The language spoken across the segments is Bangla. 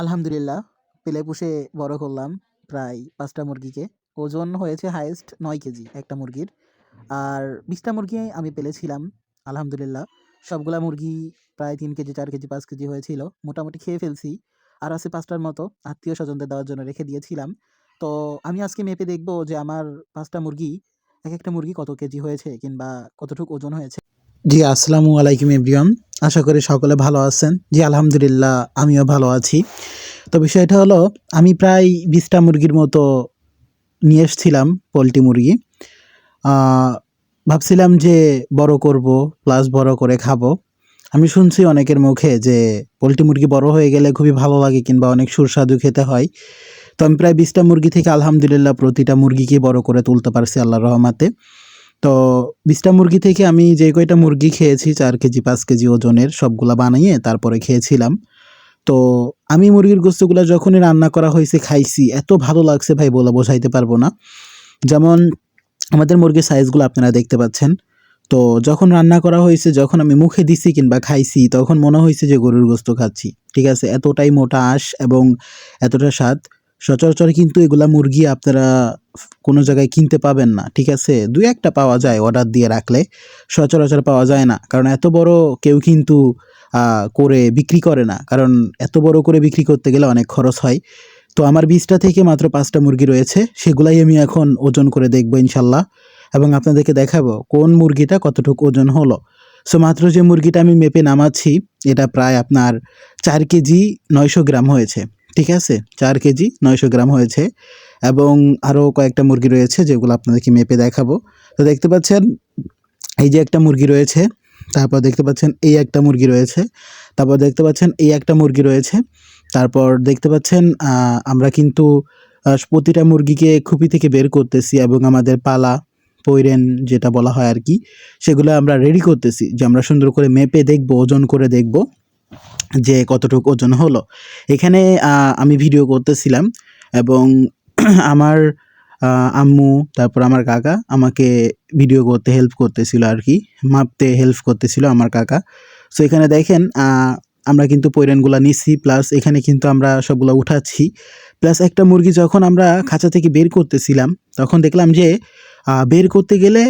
আলহামদুলিল্লাহ, পেলে পুষে বড় করলাম প্রায় পাঁচটা মুরগিকে। ওজন হয়েছে হায়েস্ট নয় কেজি একটা মুরগির। আর বিশটা মুরগি আমি পেলেছিলাম, আলহামদুলিল্লাহ। সবগুলা মুরগি প্রায় তিন কেজি, চার কেজি, পাঁচ কেজি হয়েছিল। মোটামুটি খেয়ে ফেলছি। আর আছে পাঁচটার মতো, আত্মীয় স্বজনদের দেওয়ার জন্য রেখে দিয়েছিলাম। তো আমি আজকে মেপে দেখব যে আমার পাঁচটা মুরগি, এক একটা মুরগি কত কেজি হয়েছে কিংবা কতটুকু ওজন হয়েছে। জি, আসসালামু আলাইকুম এভরিওয়ান। আশা করি সকলে ভালো আছেন। জি, আলহামদুলিল্লাহ, আমিও ভালো আছি। তো বিষয়টা হলো, আমি প্রায় বিশটা মুরগির মতো নিয়ে এসেছিলাম পোলট্রি মুরগি। ভাবছিলাম যে বড় করব প্লাস বড় করে খাব। আমি শুনছি অনেকের মুখে যে পোলট্রি মুরগি বড় হয়ে গেলে খুবই ভালো লাগে কিংবা অনেক সুস্বাদু খেতে হয়। তো আমি প্রায় বিশটা মুরগি থেকে আলহামদুলিল্লাহ প্রতিটা মুরগিকে বড় করে তুলতে পারছি আল্লাহর রহমাতে। তো বিশটা মুরগি থেকে আমি যে কয়টা মুরগি খেয়েছি, চার কেজি, পাঁচ কেজি ওজনের সবগুলা বানিয়ে তারপরে খেয়েছিলাম। তো আমি মুরগির গোস্তগুলো যখনই রান্না করা হয়েছে খাইছি, এত ভালো লাগছে ভাই বলে বোঝাইতে পারব না। যেমন আমাদের মুরগির সাইজগুলো আপনারা দেখতে পাচ্ছেন। তো যখন রান্না করা হয়েছে, যখন আমি মুখে দিছি কিংবা খাইছি, তখন মনে হয়েছে যে গরুর গোস্ত খাচ্ছি। ঠিক আছে? এতটাই মোটা আঁশ এবং এতটা স্বাদ। সচরাচর কিন্তু এগুলা মুরগি আপনারা কোনো জায়গায় কিনতে পাবেন না, ঠিক আছে? দুই একটা পাওয়া যায় অর্ডার দিয়ে রাখলে, সচরাচর পাওয়া যায় না। কারণ এত বড় কেউ কিন্তু করে বিক্রি করে না। কারণ এত বড় করে বিক্রি করতে গেলে অনেক খরচ হয়। তো আমার বিশটা থেকে মাত্র পাঁচটা মুরগি রয়েছে, সেগুলাই আমি এখন ওজন করে দেখব ইনশাল্লাহ এবং আপনাদেরকে দেখাবো কোন মুরগিটা কতটুকু ওজন হলো। সো মাত্র যে মুরগিটা আমি মেপে নামাচ্ছি, এটা প্রায় আপনার চার কেজি নয়শো গ্রাম হয়েছে। ঠিক আছে, চার কেজি, নয়শো গ্রাম হয়েছে এবং আরও কয়েকটা মুরগি রয়েছে যেগুলো আপনাদেরকে মেপে দেখাবো। তো দেখতে পাচ্ছেন, এই যে একটা মুরগি রয়েছে, তারপর দেখতে পাচ্ছেন এই একটা মুরগি রয়েছে, তারপর দেখতে পাচ্ছেন এই একটা মুরগি রয়েছে, তারপর দেখতে পাচ্ছেন আমরা কিন্তু প্রতিটা মুরগিকে খুপি থেকে বের করতেছি এবং আমাদের পালা, পৈরেন যেটা বলা হয় আর কি, সেগুলো আমরা রেডি করতেছি যে আমরা সুন্দর করে মেপে দেখব, ওজন করে দেখব। যে কতটুকু ওজন হলো। এখানে আমি ভিডিও করতেছিলাম এবং আমার আম্মু, তারপর আমার কাকা আমাকে ভিডিও করতে হেল্প করতেছিল আর কি, মাপতে হেল্প করতেছিল আমার কাকা। সো এখানে দেখেন আমরা কিন্তু পৈরানগুলো নিচ্ছি প্লাস এখানে কিন্তু আমরা সবগুলো উঠাচ্ছি। প্লাস একটা মুরগি যখন আমরা খাঁচা থেকে বের করতেছিলাম, তখন দেখলাম যে বের করতে গেলে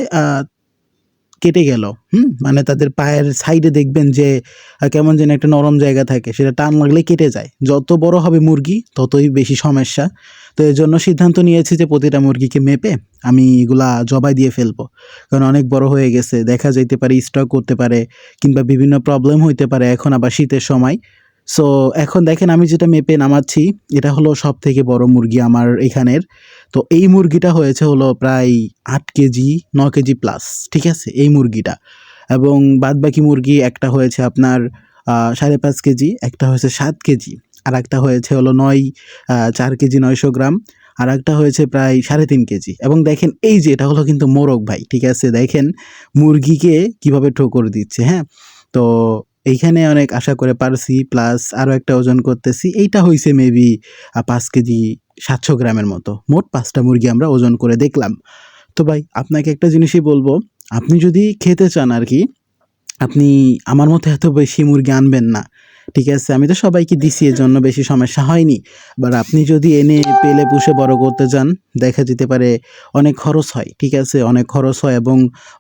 কেটে গেল, হুম? মানে তাদের পায়ের সাইডে দেখবেন যে কেমন যেন একটা নরম জায়গা থাকে, সেটা টান লাগলে কেটে যায়। যত বড় হবে মুরগি, ততই বেশি সমস্যা। তো এর জন্য সিদ্ধান্ত নিয়েছি যে, প্রতিটা মুরগিকে মেপে আমি এগুলা জবাই দিয়ে ফেলব। কারণ অনেক বড় হয়ে গেছে, দেখা যাইতে পারে স্টক করতে পারে, কিংবা বিভিন্ন প্রবলেম হইতে পারে, এখন আবার শীতের সময়। সো এখন দেখেন আমি যেটা মেপে নামাচ্ছি, এটা হলো সব থেকে বড় মুরগি আমার এখানের। তো এই মুরগিটা হয়েছে হলো প্রায় আট কেজি, ন কেজি প্লাস ঠিক আছে? এই মুরগিটা। এবং বাদবাকি মুরগি একটা হয়েছে আপনার সাড়ে পাঁচ কেজি, একটা হয়েছে সাত কেজি আর একটা হয়েছে হলো নয় চার কেজি নয়শো গ্রাম আর একটা হয়েছে প্রায় সাড়ে তিন কেজি। এবং দেখেন এই যে এটা হলো কিন্তু মোরগ ভাই, ঠিক আছে? দেখেন মুরগিকে কীভাবে ঠোকর দিচ্ছে হ্যাঁ? তো এইখানে অনেক আশা করে পারছি প্লাস আরও একটা ওজন করতেছি। এইটা হয়েছে মেবি পাঁচ কেজি সাতশো গ্রামের মতো। মোট পাঁচটা মুরগি আমরা ওজন করে দেখলাম। তো ভাই, আপনাকে একটা জিনিসই বলব, আপনি যদি খেতে চান আর কি আপনি আমার মতো এত বেশি মুরগি আনবেন না, ঠিক আছে? আমি তো সবাইকে দিছি এর জন্য বেশি সমস্যা হয়নি। বাট আপনি যদি এনে পেলে পুষে বড় করতে যান দেখা যেতে পারে অনেক খরচ হয়, ঠিক আছে? অনেক খরচ হয় এবং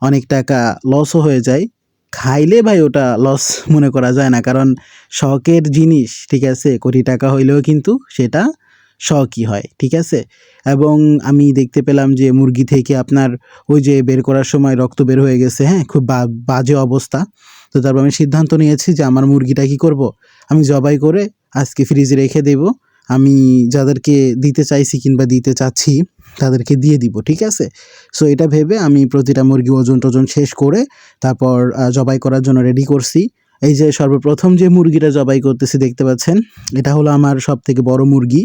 অনেক টাকা লসও হয়ে যায়। খাইলে ভাই ওটা লস মনে করা যায় না, কারণ শখের জিনিস, ঠিক আছে? কোটি টাকা হইলেও কিন্তু সেটা শখই হয়, ঠিক আছে? এবং আমি দেখতে পেলাম যে মুরগি থেকে আপনার ওই যে বের করার সময় রক্ত বের হয়ে গেছে হ্যাঁ? খুব বাজে অবস্থা। তো তারপর আমি সিদ্ধান্ত নিয়েছি যে আমার মুরগিটা কি করব? আমি জবাই করে আজকে ফ্রিজে রেখে দেব। আমি যাদেরকে দিতে চাইছি কিংবা দিতে চাচ্ছি, তাদেরকে দিয়ে দিব, ঠিক আছে? সো এটা ভেবে আমি প্রতিটা মুরগি ওজন টোজন শেষ করে তারপর জবাই করার জন্য রেডি করছি। এই যে সর্বপ্রথম যে মুরগিটা জবাই করতেছি দেখতে পাচ্ছেন, এটা হলো আমার সব থেকে বড় মুরগি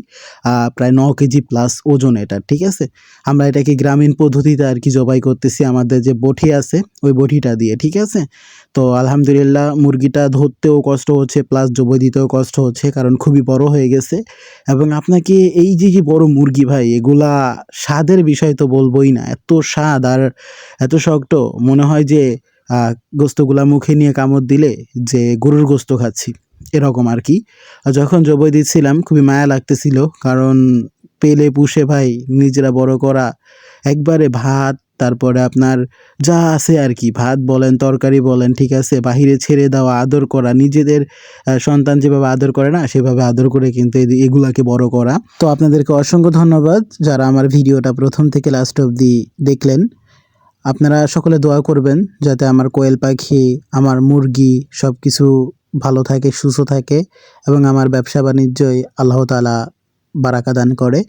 প্রায় ন কেজি প্লাস ওজন এটা, ঠিক আছে? আমরা এটাকে গ্রামীণ পদ্ধতিতে আর কি জবাই করতেছি, আমাদের যে বটি আছে, ওই বটিটা দিয়ে, ঠিক আছে? তো আলহামদুলিল্লাহ মুরগিটা ধরতেও কষ্ট হচ্ছে প্লাস জবাই দিতেও কষ্ট হচ্ছে, কারণ খুবই বড় হয়ে গেছে। এবং আপনাকে এই যে যে বড় মুরগি ভাই, এগুলা স্বাদের বিষয় তো বলবোই না, এত স্বাদ আর এত শক্ত, মনে হয় যে গোস্তগুলা মুখে নিয়ে কামড় দিলে যে গরুর গোস্ত খাচ্ছি, এরকম আর কি। যখন জবাই দিচ্ছিলাম, খুবই মায়া লাগতেছিল, কারণ পেলে পুষে ভাই, নিজেরা বড় করা, একবারে ভাত, তারপরে আপনার যা আছে আর কি, ভাত বলেন, তরকারি বলেন, ঠিক আছে, বাহিরে ছেড়ে দেওয়া, আদর করা, নিজেদের সন্তান যেভাবে আদর করে না, সেভাবে আদর করে কিন্তু এগুলাকে বড় করা। তো আপনাদেরকে অসংখ্য ধন্যবাদ যারা আমার ভিডিওটা প্রথম থেকে লাস্ট অবধি দেখলেন। আপনারা সকলে দোয়া করবেন যাতে আমার কোয়েল পাখি, আমার মুরগি সব কিছু ভালো থাকে, সুস্থ থাকে এবং আমার ব্যবসা বাণিজ্যই আল্লাহ তালা বারাকা দান করে।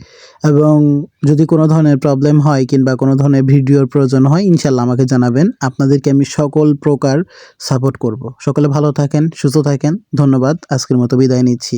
এবং যদি কোনো ধরনের প্রবলেম হয় কিংবা কোনো ধরনের ভিডিওর প্রয়োজন হয় ইনশাল্লাহ আমাকে জানাবেন। আপনাদেরকে আমি সকল প্রকার সাপোর্ট করব। সকলে ভালো থাকেন, সুস্থ থাকেন। ধন্যবাদ। আজকের মতো বিদায় নিচ্ছি।